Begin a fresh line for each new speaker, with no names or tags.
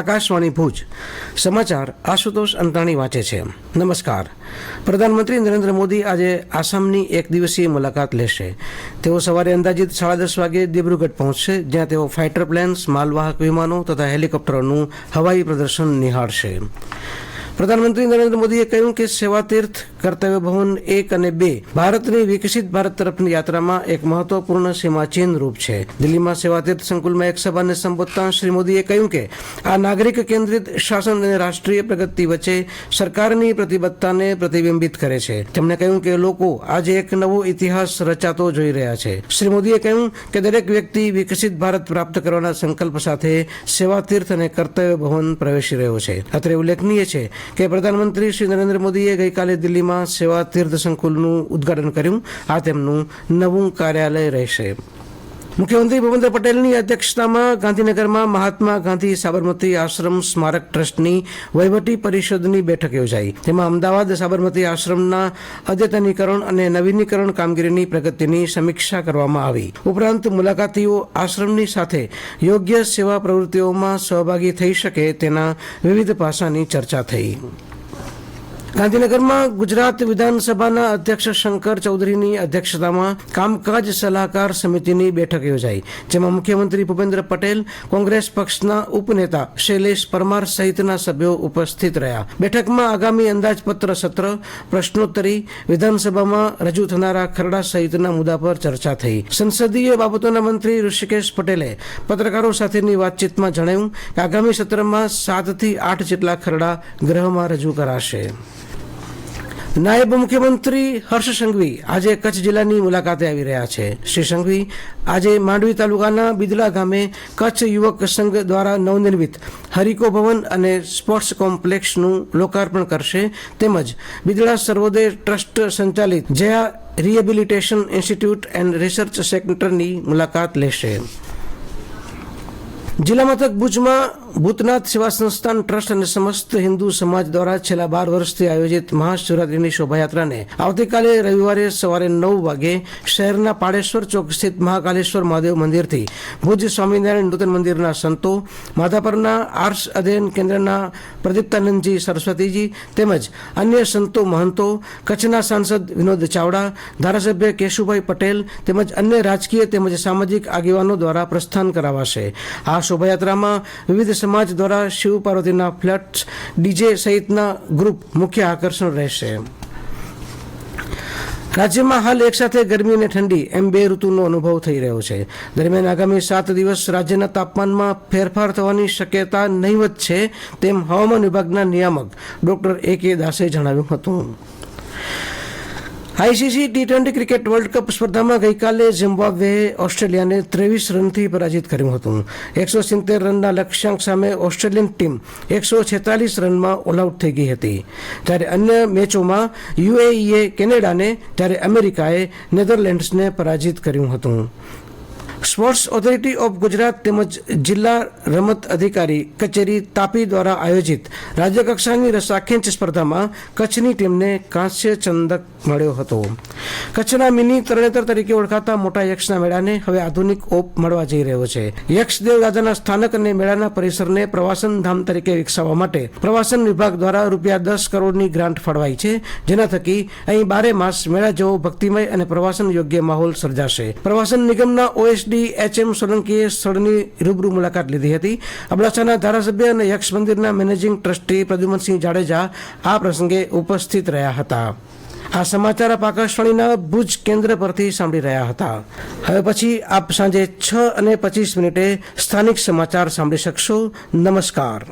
આકાશવાણી ભુજ. સમાચાર આશુતોષ અંતાણી વાંચે છે. નમસ્કાર. પ્રધાનમંત્રી નરેન્દ્ર મોદી આજે આસામની એક દિવસીય મુલાકાત લેશે. તેઓ સવારે અંદાજિત સાડા દસ વાગે દિબ્રુગઢ પહોંચશે, જ્યાં તેઓ ફાઇટર પ્લેન્સ, માલવાહક વિમાનો તથા હેલિકોપ્ટરોનું હવાઈ પ્રદર્શન નિહાળશે. પ્રધાનમંત્રી નરેન્દ્ર મોદીએ કહ્યું કે સેવાતીર્થ કર્તવ્ય ભવન એક અને બે ભારતની વિકસિત ભારત તરફની યાત્રામાં એક મહત્વપૂર્ણ સીમાચિહ્ન રૂપ છે. દિલ્હીમાં સેવાતીર્થ સંકુલમાં એક સભાને સંબોધતા શ્રી મોદીએ કહ્યું કે, આ નાગરિક કેન્દ્રિત શાસન અને રાષ્ટ્રીય પ્રગતિ વચ્ચે સરકારની પ્રતિબદ્ધતાને પ્રતિબિંબિત કરે છે. તેમણે કહ્યું કે લોકો આજે એક નવો ઇતિહાસ રચાતો જોઈ રહ્યા છે. શ્રી મોદીએ કહ્યું કે દરેક વ્યક્તિ વિકસિત ભારત પ્રાપ્ત કરવાના સંકલ્પ સાથે સેવાતીર્થ અને કર્તવ્ય ભવન પ્રવેશી રહ્યો છે. અત્રે ઉલ્લેખનીય છે કે પ્રધાનમંત્રી શ્રી નરેન્દ્ર મોદીએ ગઈકાલે દિલ્હીમાં સેવા તીર્થ સંકુલનું ઉદ્ઘાટન કર્યું. આ તેમનું નવું કાર્યાલય રહેશે. મુખ્યમંત્રી ભૂપેન્દ્ર પટેલની અધ્યક્ષતામાં ગાંધીનગરમાં મહાત્મા ગાંધી સાબરમતી આશ્રમ સ્મારક ટ્રસ્ટની વહીવટી પરિષદની બેઠક યોજાઈ. તેમાં અમદાવાદ સાબરમતી આશ્રમના અદ્યતનીકરણ અને નવીનીકરણ કામગીરીની પ્રગતિની સમીક્ષા કરવામાં આવી. ઉપરાંત મુલાકાતીઓ આશ્રમની સાથે યોગ્ય સેવા પ્રવૃત્તિઓમાં સહભાગી થઈ શકે તેના વિવિધ પાસાની ચર્ચા થઈ. ગાંધીનગરમાં ગુજરાત વિધાનસભાના અધ્યક્ષ શંકર ચૌધરીની અધ્યક્ષતામાં કામકાજ સલાહકાર સમિતિની બેઠક યોજાઈ, જેમાં મુખ્યમંત્રી ભૂપેન્દ્ર પટેલ, કોંગ્રેસ પક્ષના ઉપનેતા શૈલેષ પરમાર સહિતના સભ્યો ઉપસ્થિત રહ્યા. બેઠકમાં આગામી અંદાજપત્ર સત્ર, પ્રશ્નોત્તરી, વિધાનસભામાં રજૂ થનારા ખરડા સહિતના મુદ્દા પર ચર્ચા થઈ. સંસદીય બાબતોના મંત્રી ઋષિકેશ પટેલે પત્રકારો સાથેની વાતચીતમાં જણાવ્યું કે આગામી સત્રમાં સાતથી આઠ જેટલા ખરડા ગૃહમાં રજૂ કરાશે. નાયબ મુખ્યમંત્રી હર્ષ સંઘવી આજે કચ્છ જિલ્લાની મુલાકાતે આવી રહ્યા છે. શ્રી સંઘવી આજે માંડવી તાલુકાના બિદલા ગામે કચ્છ યુવક સંઘ દ્વારા નવનિર્મિત હરિકો ભવન અને સ્પોર્ટ્સ કોમ્પ્લેક્સનું લોકાર્પણ કરશે. તેમજ બિદલા સર્વોદય ટ્રસ્ટ સંચાલિત Jaya rehabilitation institute and research સેન્ટરની મુલાકાત લેશે. જિલ્લા મથક ભુજમાં ભૂતનાથ સેવા સંસ્થાન ટ્રસ્ટ અને સમસ્ત હિન્દુ સમાજ દ્વારા છેલ્લા બાર વર્ષથી આયોજિત મહાશિવરાત્રીની શોભાયાત્રાને આવતીકાલે રવિવારે સવારે નવ વાગે શહેરના પાડેશ્વર ચોક સ્થિત મહાકાલેશ્વર મહાદેવ મંદિરથી ભુજ સ્વામિનારાયણ નૂતન મંદિરના સંતો, માધાપરના આર્ષ અધ્યયન કેન્દ્રના પ્રદીપ્તાનંદજી સરસ્વતીજી તેમજ અન્ય સંતો, મહંતો, કચ્છના સાંસદ વિનોદ ચાવડા, ધારાસભ્ય કેશુભાઈ પટેલ તેમજ અન્ય રાજકીય તેમજ સામાજિક આગેવાનો દ્વારા પ્રસ્થાન કરાવાશે. આ શોભાયાત્રામાં વિવિધ સમાજ દ્વારા શિવ પાર્વતીના ફ્લેટ્સ ડીજે સહિતના ગ્રુપ મુખ્ય આકર્ષણ રહેશે. રાજ્યમાં હાલ એકસાથે ગરમી અને ઠંડી એમ બે ઋતુનો અનુભવ થઈ રહ્યો છે. દરમિયાન આગામી સાત દિવસ રાજ્યના તાપમાનમાં ફેરફાર થવાની શક્યતા નહીવત છે તેમ હવામાન વિભાગના નિયામક ડોક્ટર એ કે દાસે જણાવ્યું હતું. ICC T twenty cricket world cup સ્પર્ધામાં ગઈકાલે ઝિમ્બાબ્વેએ ઓસ્ટ્રેલિયાને ત્રેવીસ રનથી પરાજિત કર્યું હતું. એકસો સિત્તેર રનના લક્ષ્યાંક સામે ઓસ્ટ્રેલિયન ટીમ એકસો છેતાલીસ રનમાં ઓલઆઉટ થઈ ગઈ હતી. જ્યારે અન્ય મેચોમાં યુએઈએ કેનેડાને જ્યારે અમેરિકાએ નેધરલેન્ડ્સને પરાજિત કર્યું હતું. સ્પોર્ટ્સ ઓથોરિટી ઓફ ગુજરાત તેમજ જિલ્લા રમત અધિકારી કચેરી તાપી દ્વારા આયોજિત રાજ્યકક્ષાની રસાખેંચ સ્પર્ધામાં કચ્છની ટીમને કાંસ્ય ચંદક મળ્યો હતો. કચ્છના મિની તરણેતર તરીકે ઓળખાતા મોટા યક્ષના મેળાને હવે આધુનિક ઓપ મળવા જઈ રહ્યો છે. યક્ષદેવ રાજાના સ્થાનક અને મેળાના પરિસરને પ્રવાસન ધામ તરીકે વિકસાવવા માટે પ્રવાસન વિભાગ દ્વારા રૂપિયા દસ કરોડની ગ્રાન્ટ ફાળવાઈ છે, જેના થકી અહીં બારે માસ મેળા જેવો ભક્તિમય અને પ્રવાસન યોગ્ય માહોલ સર્જાશે. પ્રવાસન નિગમના ઓએસડી એચ એમ સોલંકીએ સ્થળની રૂબરૂ મુલાકાત લીધી હતી. અબડાસાના ધારાસભ્ય અને યક્ષ મંદિરના મેનેજિંગ ટ્રસ્ટી પ્રદ્યુમનસિંહ જાડેજા આ પ્રસંગે ઉપસ્થિત રહ્યા હતા. આ સમાચાર આપ આકાશવાણીના ભુજ કેન્દ્ર પરથી સાંભળી રહ્યા હતા. હવે પછી આપ સાંજે છ અને પચીસ મિનિટે સ્થાનિક સમાચાર સાંભળી શકશો. નમસ્કાર.